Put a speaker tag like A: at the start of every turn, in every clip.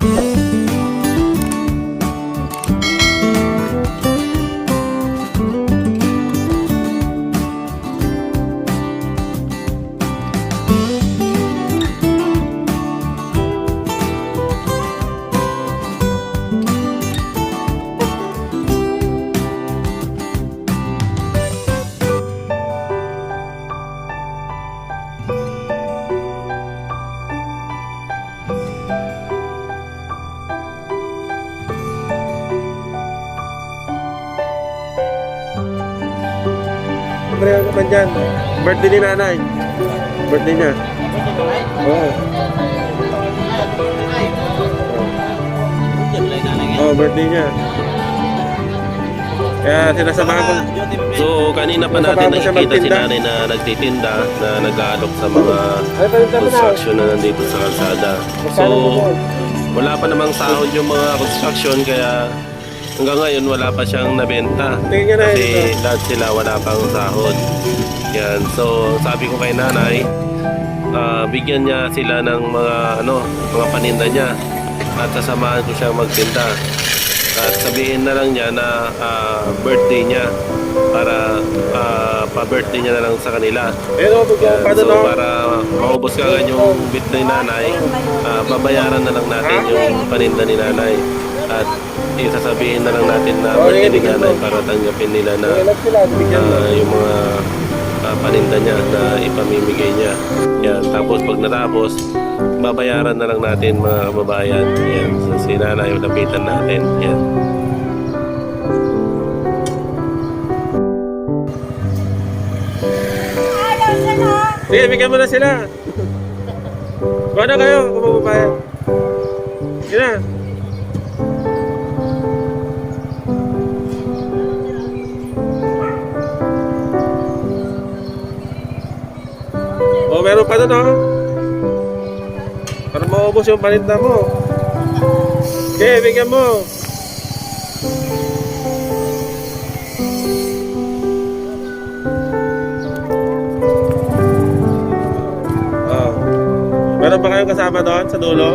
A: Mm-hmm. Ano naman dyan? Birthday ni nanay. Birthday niya. Oo. Oh, birthday niya. Kaya sinasamahan ko.
B: So, kanina pa natin nakikita si nanay na nagtitinda, na nag-aalok sa mga construction na nandito sa kalsada. So, wala pa namang sahod yung mga construction, kaya hanggang ngayon wala pa siyang nabenta. Kasi lahat sila wala pang sahod. Yan. So, sabi ko kay nanay, ah, bigyan niya sila ng mga ano, mga paninda niya at sasamahan ko siya magtinda. At sabihin na lang niya na ah, birthday niya para ah, pa-birthday niya na lang sa kanila.
A: Ayun o, bigyan
B: Yan. So para maubos ka yung bit ni nanay, ah, babayaran na lang natin yung paninda ni nanay. At isasabihin na lang natin na birthday ni
A: bigyan mo.
B: nanay para tanggapin nila na ah, yung mga ah, paninda niya na ipamimigay niya. Yan. Tapos pag natapos, babayaran na lang natin mga kababayan. Yan. So si nanay, lapitan natin. Yan.
A: Sige, bigyan mo na sila. Na kayo, kung mababayan. Sige na. Meron pa doon, oh. Para maubos yung paninda mo. Okay, bigyan mo. Oh. Meron pa kayong kasama doon sa dulo?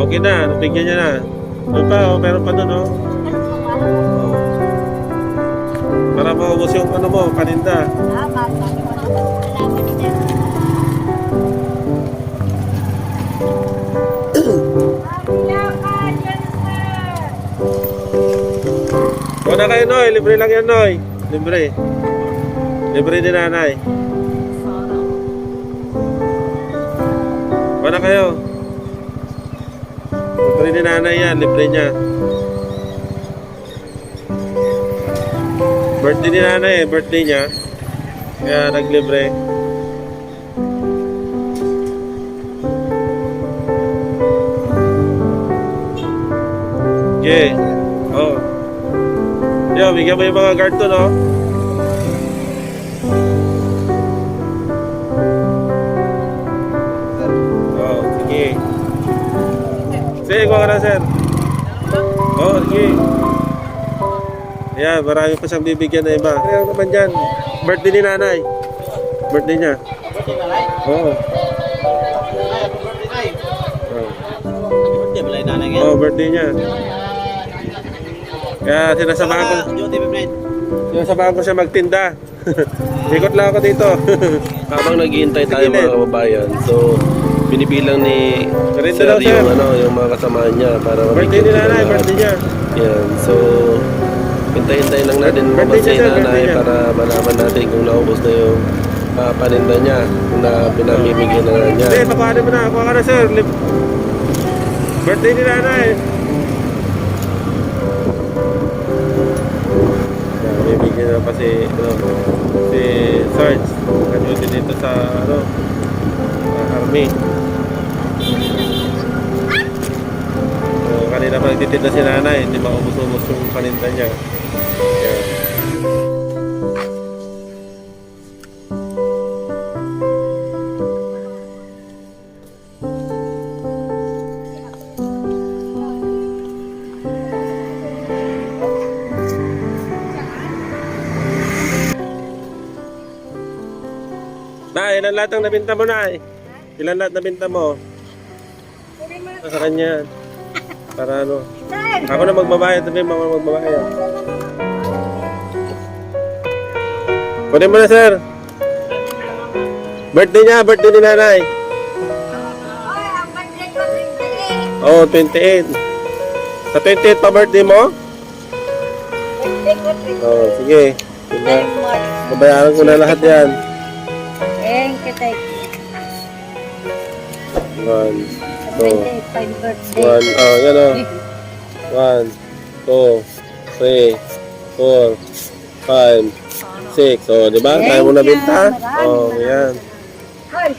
A: Okay na, bigyan niya na. Doon pa, oh, meron pa doon, oh. Para maubos yung ano mo, paninda. Kuha na kayo, Noy. Libre lang yan, Noy. Libre. Libre din nanay. Kuha na kayo. Libre din nanay yan. Libre niya. Birthday ni nanay eh. Birthday niya. Kaya naglibre. Okay. Oh. Yo, bigyan mo yung mga guard to, no? Oh, sige. Sige, kuha ka na, sir. Oh, sige. Ayan, marami pa siyang bibigyan na iba. Kaya naman dyan, birthday ni nanay. Birthday niya. Oo. Oh. Oh, birthday niya. Kaya sinasamahan ko, sinasamahan ko siya magtinda. Ikot lang ako dito.
B: Habang naghihintay tayo mga kababayan, so binibilang ni sir
A: daw, sir.
B: yung, ano, yung mga kasama niya para
A: birthday ni
B: sila
A: nanay,
B: lahat.
A: birthday niya.
B: Yan, so hintay-hintay lang natin
A: Birthday
B: lumabas
A: niya, sir,
B: nanay
A: birthday niya.
B: para malaman natin kung naubos na yung ah, paninda niya na pinamimigay na nga niya.
A: Hindi, pakuhanin mo na. Kuha ka na, sir. Lip- Birthday ni nanay. Na pa si, ano, si Sarge. Nag-duty dito sa, ano, army. So, kanina pa nagtitinda si nanay. Hindi maubos-ubos yung paninda niya. Yan. Ilan lahat ang nabinta mo na eh? Ilan lahat nabinta mo? Sa kanya. Para ano. Ako na magbabayad. Sabi mo ako na magbabayad. Kunin mo na, sir. Birthday niya, birthday ni nanay. Oh, 28. Sa 28 pa birthday mo? Oh, sige. Sige. Babayaran ko na lahat yan.
C: You.
A: One, two,
C: 25 birthday.
A: one, oh, yan o. One, two, three, four, five, six. Oh, di ba? Kaya mo na binta? Oh, yan.
C: Hoy,